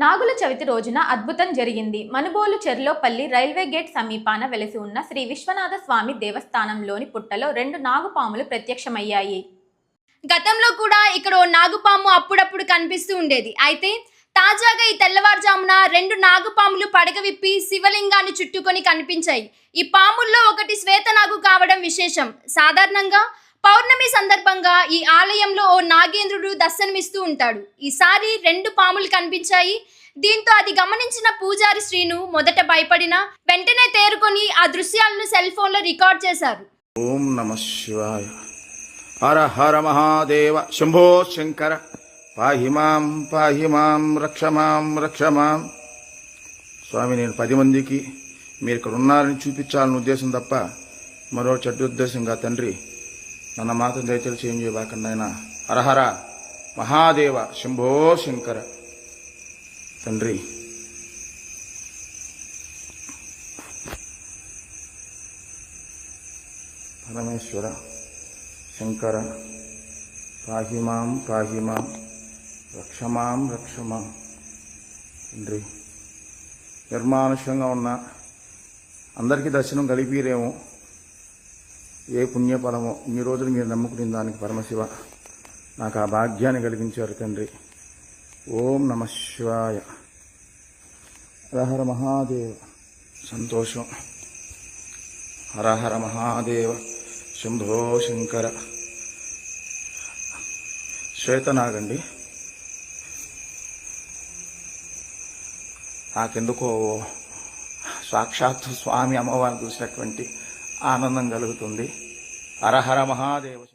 నాగుల చవితి రోజున అద్భుతం జరిగింది. మనుబోలు చెర్లోపల్లి రైల్వే గేట్ సమీపాన వెలసి ఉన్న శ్రీ విశ్వనాథ స్వామి దేవస్థానంలోని పుట్టలో రెండు నాగుపాములు ప్రత్యక్షమయ్యాయి. గతంలో కూడా ఇక్కడ ఓ నాగుపాము అప్పుడప్పుడు కనిపిస్తూ ఉండేది. అయితే తాజాగా ఈ తెల్లవారుజామున రెండు నాగుపాములు పడగ విప్పి శివలింగాన్ని చుట్టుకొని కనిపించాయి. ఈ పాముల్లో ఒకటి శ్వేత నాగు కావడం విశేషం. సాధారణంగా పౌర్ణమి సందర్భంగా ఈ ఆలయంలో ఓ నాగేంద్రుడు దర్శనమిస్తూ ఉంటాడు. ఈసారి రెండు పాములు కనిపించాయి. దీంతో అది గమనించిన పూజారి శ్రీను మొదట భయపడిన వెంటనే తేరుకొని ఆ దృశ్యాలను సెల్ ఫోన్లో రికార్డ్ చేశారు. ఓం నమ శివాయ. హర హర మహాదేవ. శంభో శంకర. పాహి మాం పాహి మాం రక్ష మాం రక్ష మాం. స్వామి నేను పది మందికి మీరు ఇక్కడ ఉన్నారని చూపించాలని ఉద్దేశం తప్ప మరో చెడ్డ ఉద్దేశంగా తండ్రి నన్న మాత్రం దయచేసి ఏం చేయబాకండి హరహర మహాదేవ శంభో శంకర. తండ్రి. పరమేశ్వర శంకర. పాహిమాం పాహిమాం రక్షమాం రక్షమాం తండ్రి. నిర్మానుష్యంగా ఉన్న అందరికీ దర్శనం కలిపిరేమో ఏ పుణ్యఫలమో ఇన్ని రోజులు మీరు నమ్ముకునే దానికి పరమశివ నాకు ఆ భాగ్యాన్ని కలిగించారు తండ్రి. ఓం నమ శివాయ. హరహర మహాదేవ. సంతోషం. హరహర మహాదేవ. శంభో శంకర. శ్వేతనాగండి. నాకెందుకో సాక్షాత్ స్వామి అమ్మవారిని చూసినటువంటి ఆనందం కలుగుతుంది. హరహర మహాదేవ